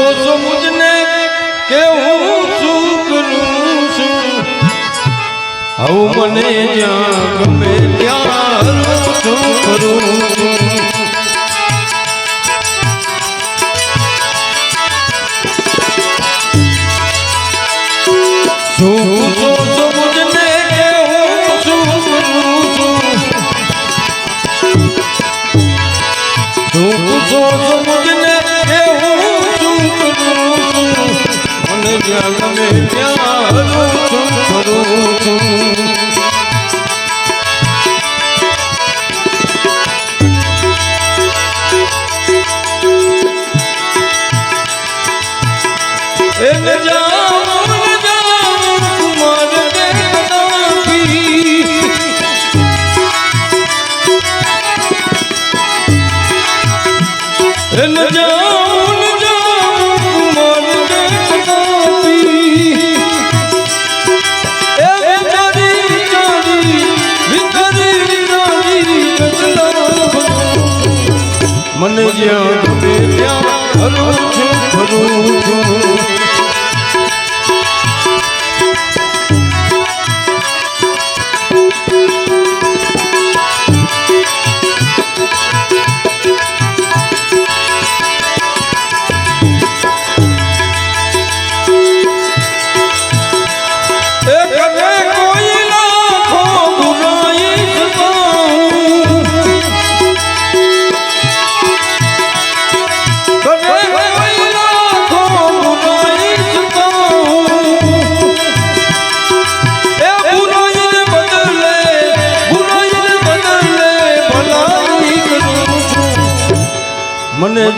અફસોસ મુજને કરું છું મને જ્યાં ગમે ત્યાં શું કરું છું જગ મેં પ્યારું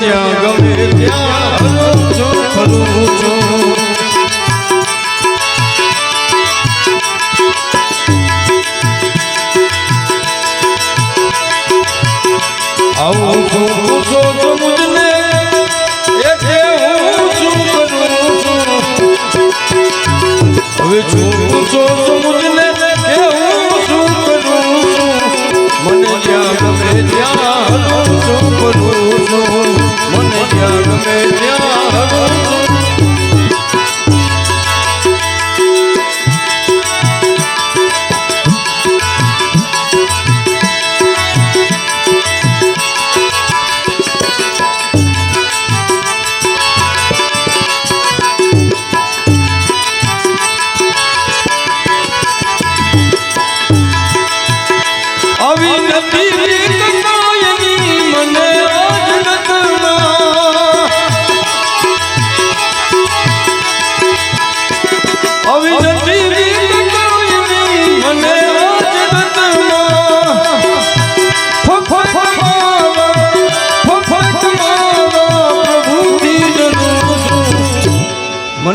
ત્યાં ગમે ત્યાં હલું છું ફરું આવું છું હવે છું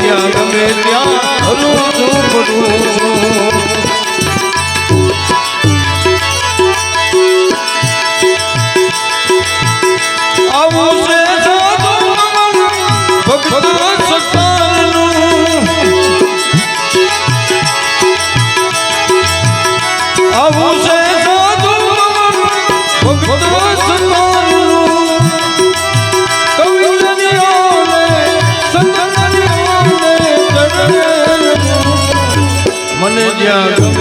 જ્યાં ગમે ત્યાં. હલું છું જ્યાં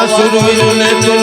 આવા સુરવીરને તું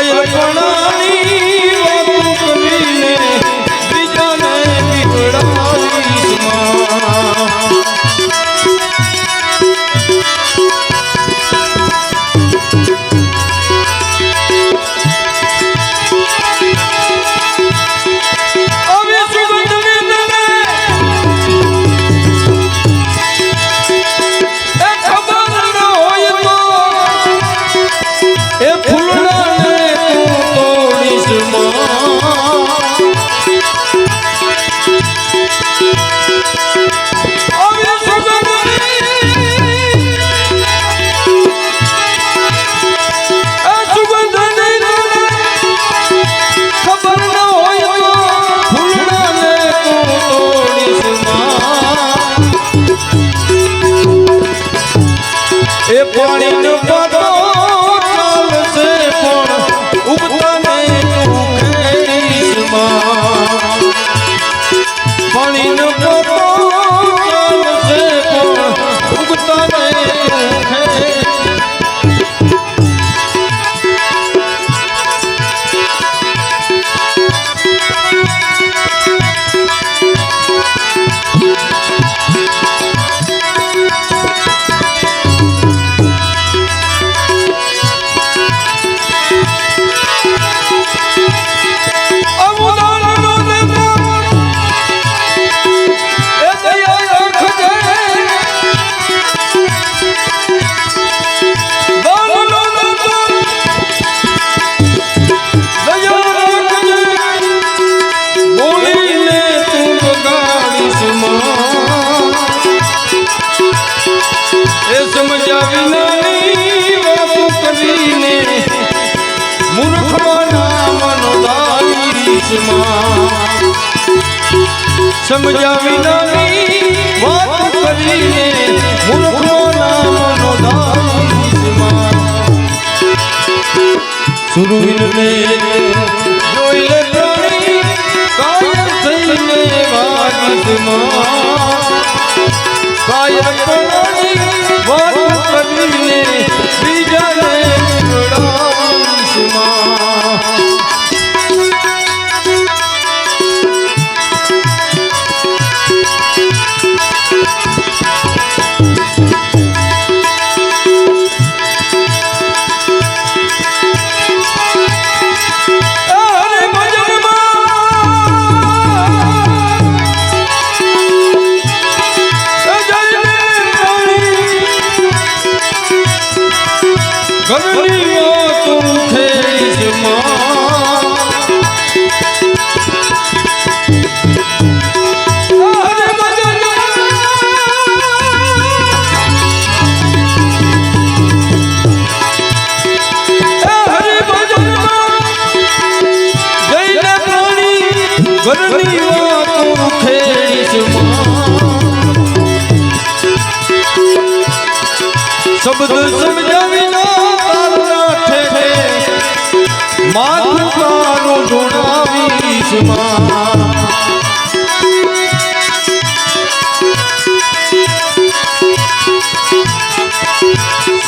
કાયર પણાની સમજ્યા નાની વાત કરીને મૂર્ખો નામનો દાસમાં સુરવીરને જોઈ લે પ્રાણી કાયમ થઈને વાતમાં કાયમ પ્રાણી વાત કરીને બીજાને રડાવીશમાં.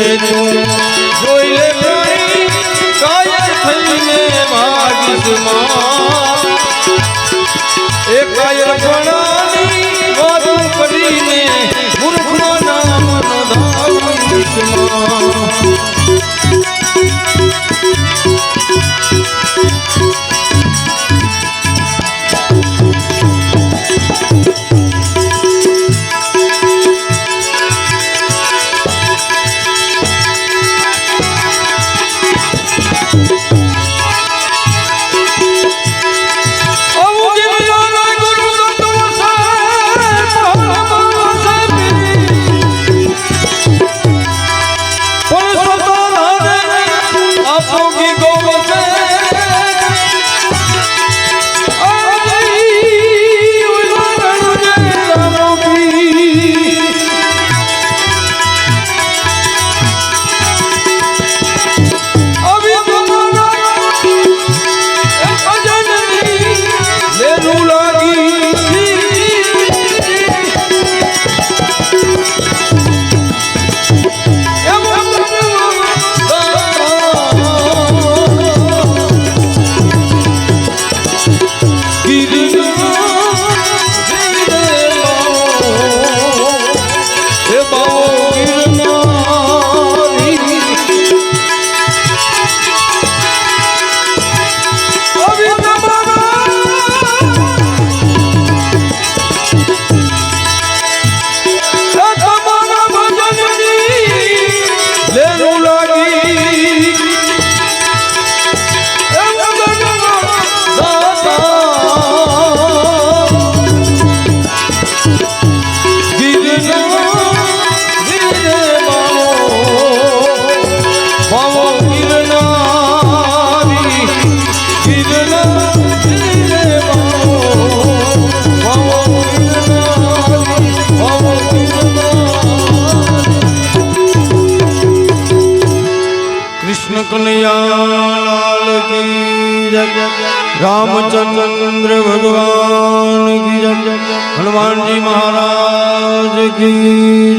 સુરવીરને તું જોઈ પ્રાણી કાયર થઈને માગીશમાં. એ કાયર પણાની વાદુ પડીને મૂર્ખનો નામનો દાવીશમાં. ભગવાન હનુમાનજી મહારાજ કી